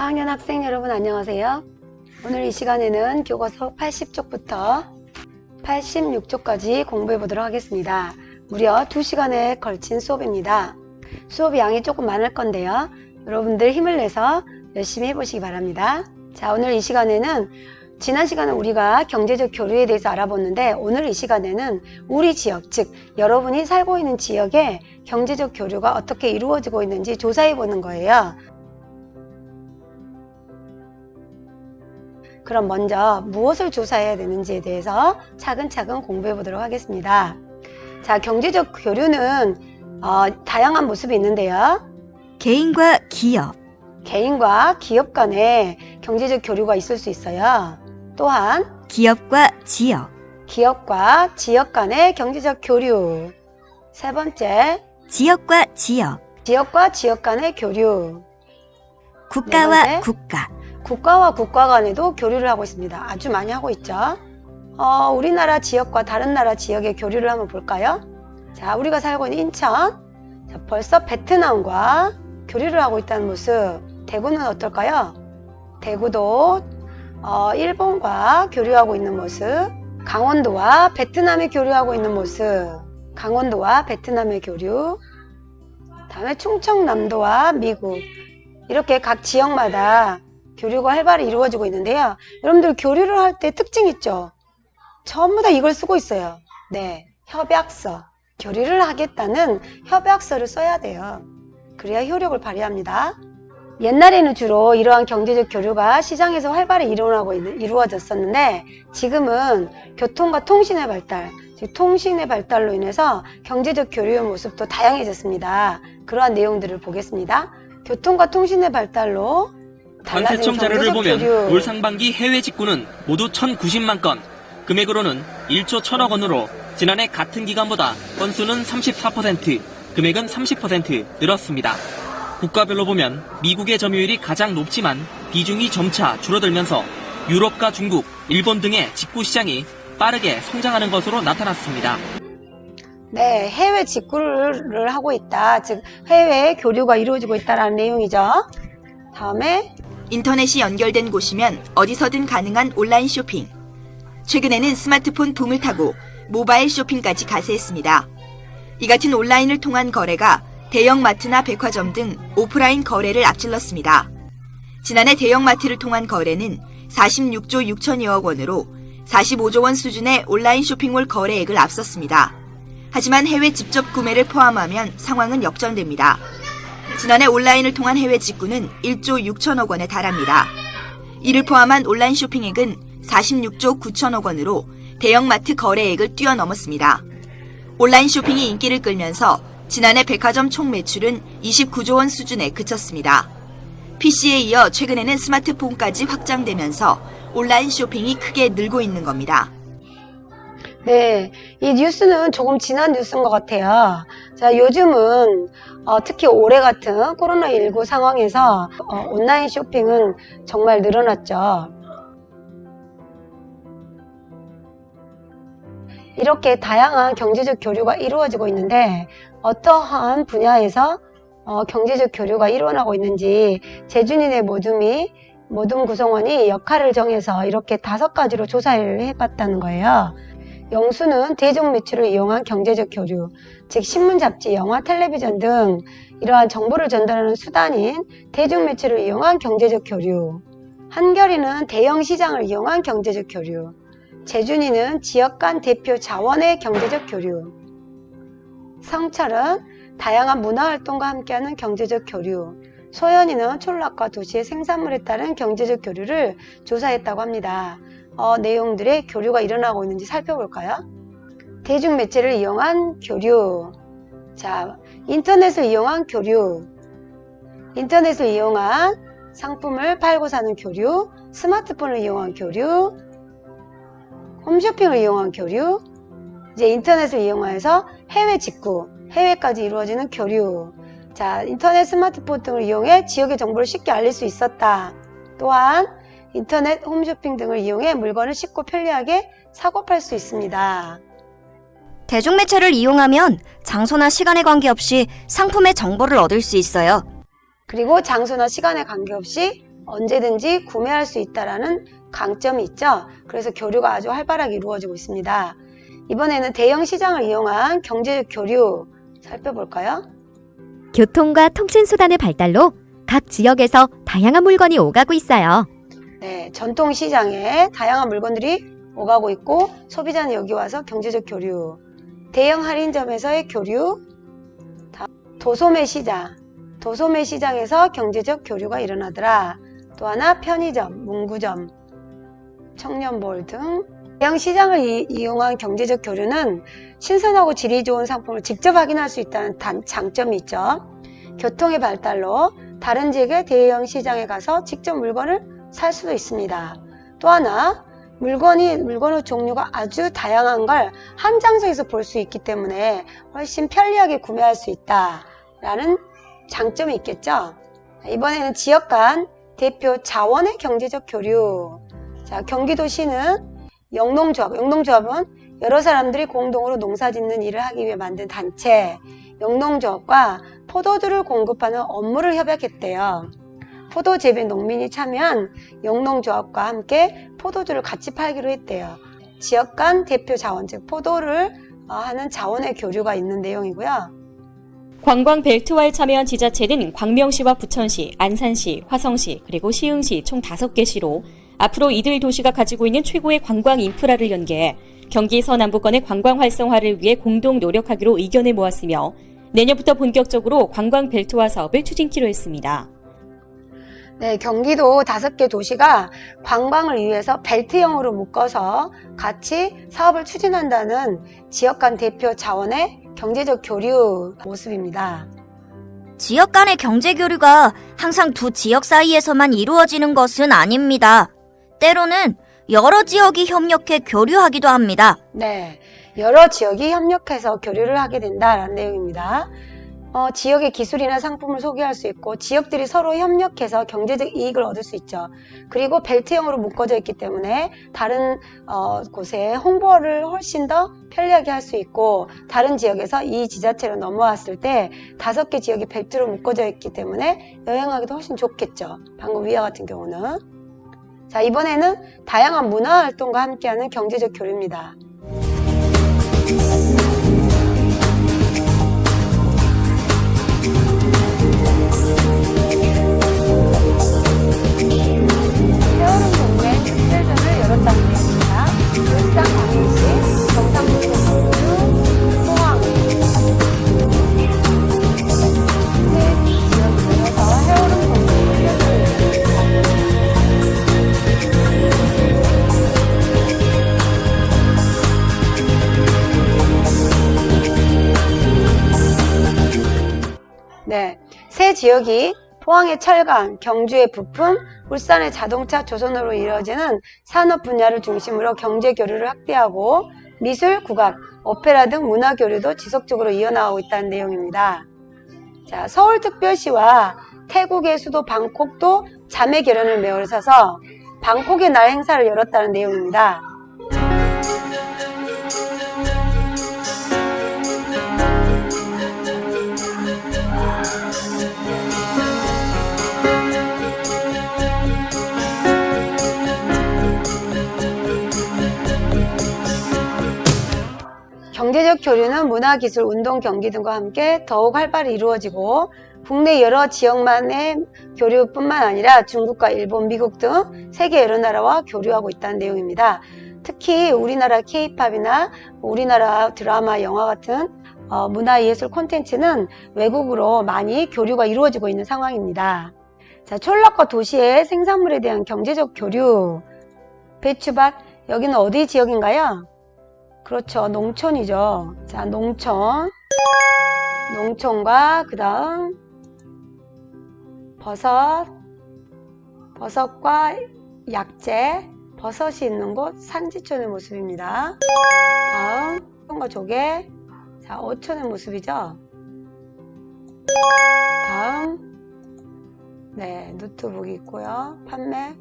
4학년 학생 여러분 안녕하세요. 오늘 이 시간에는 교과서 80쪽부터 86쪽까지 공부해 보도록 하겠습니다. 무려 2시간에 걸친 수업입니다. 수업 양이 조금 많을 건데요. 여러분들 힘을 내서 열심히 해보시기 바랍니다. 자, 오늘 이 시간에는 지난 시간에 우리가 경제적 교류에 대해서 알아봤는데 오늘 이 시간에는 우리 지역, 즉 여러분이 살고 있는 지역에 경제적 교류가 어떻게 이루어지고 있는지 조사해 보는 거예요. 그럼 먼저 무엇을 조사해야 되는지에 대해서 차근차근 공부해 보도록 하겠습니다. 자, 경제적 교류는 어, 다양한 모습이 있는데요. 개인과 기업, 개인과 기업 간에 경제적 교류가 있을 수 있어요. 또한 기업과 지역, 기업과 지역 간의 경제적 교류. 세 번째, 지역과 지역, 지역과 지역 간의 교류. 국가와 네. 국가, 국가와 국가 간에도 교류를 하고 있습니다. 아주 많이 하고 있죠. 어, 우리나라 지역과 다른 나라 지역의 교류를 한번 볼까요? 자, 우리가 살고 있는 인천. 자, 벌써 베트남과 교류를 하고 있다는 모습. 대구는 어떨까요? 대구도 어, 일본과 교류하고 있는 모습. 강원도와 베트남이 교류하고 있는 모습. 강원도와 베트남의 교류. 다음에 충청남도와 미국. 이렇게 각 지역마다 교류가 활발히 이루어지고 있는데요. 여러분들 교류를 할 때 특징 있죠? 전부 다 이걸 쓰고 있어요. 네, 협약서. 교류를 하겠다는 협약서를 써야 돼요. 그래야 효력을 발휘합니다. 옛날에는 주로 이러한 경제적 교류가 시장에서 활발히 일어나고 이루어졌었는데 지금은 교통과 통신의 발달, 즉 통신의 발달로 인해서 경제적 교류의 모습도 다양해졌습니다. 그러한 내용들을 보겠습니다. 교통과 통신의 발달로 관세청 자료를 보면. 올 상반기 해외 직구는 모두 1,090만 건, 금액으로는 1조 1천억 원으로 지난해 같은 기간보다 건수는 34%, 금액은 30% 늘었습니다. 국가별로 보면 미국의 점유율이 가장 높지만 비중이 점차 줄어들면서 유럽과 중국, 일본 등의 직구 시장이 빠르게 성장하는 것으로 나타났습니다. 네, 해외 직구를 하고 있다. 즉, 해외 교류가 이루어지고 있다라는 내용이죠. 다음에, 인터넷이 연결된 곳이면 어디서든 가능한 온라인 쇼핑. 최근에는 스마트폰 붐을 타고 모바일 쇼핑까지 가세했습니다. 이 같은 온라인을 통한 거래가 대형 마트나 백화점 등 오프라인 거래를 앞질렀습니다. 지난해 대형 마트를 통한 거래는 46조 6천여억 원으로 45조 원 수준의 온라인 쇼핑몰 거래액을 앞섰습니다. 하지만 해외 직접 구매를 포함하면 상황은 역전됩니다. 지난해 온라인을 통한 해외 직구는 1조 6천억 원에 달합니다. 이를 포함한 온라인 쇼핑액은 46조 9천억 원으로 대형마트 거래액을 뛰어넘었습니다. 온라인 쇼핑이 인기를 끌면서 지난해 백화점 총 매출은 29조 원 수준에 그쳤습니다. PC에 이어 최근에는 스마트폰까지 확장되면서 온라인 쇼핑이 크게 늘고 있는 겁니다. 네, 이 뉴스는 조금 지난 뉴스인 것 같아요. 자, 요즘은 어, 특히 올해 같은 코로나19 상황에서 어, 온라인 쇼핑은 정말 늘어났죠. 이렇게 다양한 경제적 교류가 이루어지고 있는데 어떠한 분야에서 어, 경제적 교류가 일어나고 있는지 재준이네 모둠이 모둠 구성원이 역할을 정해서 이렇게 다섯 가지로 조사를 해봤다는 거예요. 영수는 대중 매출을 이용한 경제적 교류, 즉 신문, 잡지, 영화, 텔레비전 등 이러한 정보를 전달하는 수단인 대중 매출을 이용한 경제적 교류. 한결이는 대형 시장을 이용한 경제적 교류. 재준이는 지역 간 대표 자원의 경제적 교류. 성철은 다양한 문화 활동과 함께하는 경제적 교류. 소연이는 촌락과 도시의 생산물에 따른 경제적 교류를 조사했다고 합니다. 어, 내용들의 교류가 일어나고 있는지 살펴볼까요? 대중 매체를 이용한 교류. 자, 인터넷을 이용한 교류. 인터넷을 이용한 상품을 팔고 사는 교류. 스마트폰을 이용한 교류. 홈쇼핑을 이용한 교류. 이제 인터넷을 이용해서 해외 직구, 해외까지 이루어지는 교류. 자, 인터넷, 스마트폰 등을 이용해 지역의 정보를 쉽게 알릴 수 있었다. 또한 인터넷, 홈쇼핑 등을 이용해 물건을 쉽고 편리하게 사고 팔 수 있습니다. 대중매체를 이용하면 장소나 시간에 관계없이 상품의 정보를 얻을 수 있어요. 그리고 장소나 시간에 관계없이 언제든지 구매할 수 있다라는 강점이 있죠. 그래서 교류가 아주 활발하게 이루어지고 있습니다. 이번에는 대형 시장을 이용한 경제적 교류 살펴볼까요? 교통과 통신수단의 발달로 각 지역에서 다양한 물건이 오가고 있어요. 네, 전통 시장에 다양한 물건들이 오가고 있고 소비자는 여기 와서 경제적 교류, 대형 할인점에서의 교류, 다- 도소매 시장, 도소매 시장에서 경제적 교류가 일어나더라. 또 하나 편의점, 문구점, 청년몰 등 대형 시장을 이, 이용한 경제적 교류는 신선하고 질이 좋은 상품을 직접 확인할 수 있다는 단, 장점이 있죠. 교통의 발달로 다른 지역의 대형 시장에 가서 직접 물건을 살 수도 있습니다. 또 하나 물건이 물건의 종류가 아주 다양한 걸 한 장소에서 볼 수 있기 때문에 훨씬 편리하게 구매할 수 있다라는 장점이 있겠죠. 이번에는 지역 간 대표 자원의 경제적 교류. 자, 경기도시는 영농조합, 영농조합은 여러 사람들이 공동으로 농사 짓는 일을 하기 위해 만든 단체, 영농조합과 포도주를 공급하는 업무를 협약했대요. 포도 재배 농민이 참여한 영농조합과 함께 포도주를 같이 팔기로 했대요. 지역 간 대표 자원, 즉 포도를 어, 하는 자원의 교류가 있는 내용이고요. 관광 벨트화에 참여한 지자체는 광명시와 부천시, 안산시, 화성시, 그리고 시흥시 총 5개 시로 앞으로 이들 도시가 가지고 있는 최고의 관광 인프라를 연계해 경기 서남부권의 관광 활성화를 위해 공동 노력하기로 의견을 모았으며 내년부터 본격적으로 관광 벨트화 사업을 추진키로 했습니다. 네, 경기도 다섯 개 도시가 관광을 위해서 벨트형으로 묶어서 같이 사업을 추진한다는 지역 간 대표 자원의 경제적 교류 모습입니다. 지역 간의 경제 교류가 항상 두 지역 사이에서만 이루어지는 것은 아닙니다. 때로는 여러 지역이 협력해 교류하기도 합니다. 네, 여러 지역이 협력해서 교류를 하게 된다라는 내용입니다. 어, 지역의 기술이나 상품을 소개할 수 있고 지역들이 서로 협력해서 경제적 이익을 얻을 수 있죠. 그리고 벨트형으로 묶어져 있기 때문에 다른 어, 곳에 홍보를 훨씬 더 편리하게 할 수 있고 다른 지역에서 이 지자체로 넘어왔을 때 다섯 개 지역이 벨트로 묶어져 있기 때문에 여행하기도 훨씬 좋겠죠. 방금 위와 같은 경우는. 자, 이번에는 다양한 문화 활동과 함께하는 경제적 교류입니다. 지역이 포항의 철강, 경주의 부품, 울산의 자동차 조선으로 이루어지는 산업 분야를 중심으로 경제 교류를 확대하고 미술, 국악, 오페라 등 문화 교류도 지속적으로 이어나가고 있다는 내용입니다. 자, 서울특별시와 태국의 수도 방콕도 자매 결연을 매어서서 방콕의 날 행사를 열었다는 내용입니다. 교류는 문화, 기술, 운동, 경기 등과 함께 더욱 활발히 이루어지고 국내 여러 지역만의 교류뿐만 아니라 중국과 일본, 미국 등 세계 여러 나라와 교류하고 있다는 내용입니다. 특히 우리나라 K-팝이나 우리나라 드라마, 영화 같은 어, 문화예술 콘텐츠는 외국으로 많이 교류가 이루어지고 있는 상황입니다. 자, 촌락과 도시의 생산물에 대한 경제적 교류. 배추밭, 여기는 어디 지역인가요? 그렇죠. 농촌이죠. 자, 농촌. 농촌과 그 다음 버섯. 버섯과 약재. 버섯이 있는 곳 산지촌의 모습입니다. 다음 콩과 조개. 자, 어촌의 모습이죠. 다음 네, 노트북이 있고요. 판매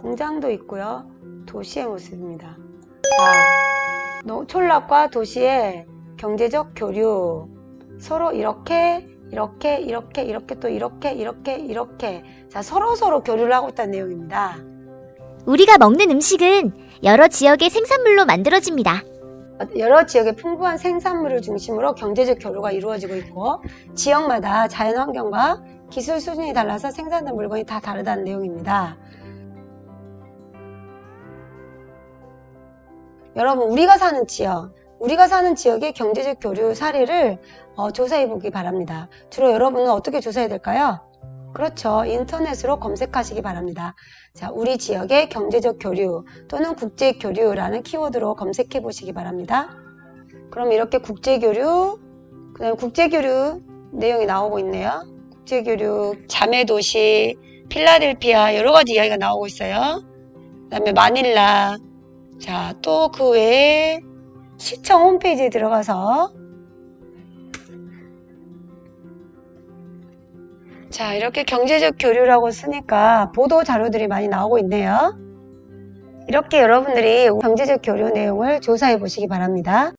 공장도 있고요. 도시의 모습입니다. 자, 노- 촌락과 도시의 경제적 교류. 서로 이렇게 이렇게, 이렇게, 이렇게 또 이렇게, 이렇게, 이렇게. 자, 서로 서로 교류를 하고 있다는 내용입니다. 우리가 먹는 음식은 여러 지역의 생산물로 만들어집니다. 여러 지역의 풍부한 생산물을 중심으로 경제적 교류가 이루어지고 있고 지역마다 자연 환경과 기술 수준이 달라서 생산된 물건이 다 다르다는 내용입니다. 여러분 우리가 사는 지역, 우리가 사는 지역의 경제적 교류 사례를 어, 조사해 보기 바랍니다. 주로 여러분은 어떻게 조사해야 될까요? 그렇죠. 인터넷으로 검색하시기 바랍니다. 자, 우리 지역의 경제적 교류 또는 국제 교류라는 키워드로 검색해 보시기 바랍니다. 그럼 이렇게 국제 교류, 그다음 국제 교류 내용이 나오고 있네요. 국제 교류 자매 도시 필라델피아 여러 가지 이야기가 나오고 있어요. 그다음에 마닐라. 자, 또 그 외에 시청 홈페이지에 들어가서 자, 이렇게 경제적 교류라고 쓰니까 보도 자료들이 많이 나오고 있네요. 이렇게 여러분들이 경제적 교류 내용을 조사해 보시기 바랍니다.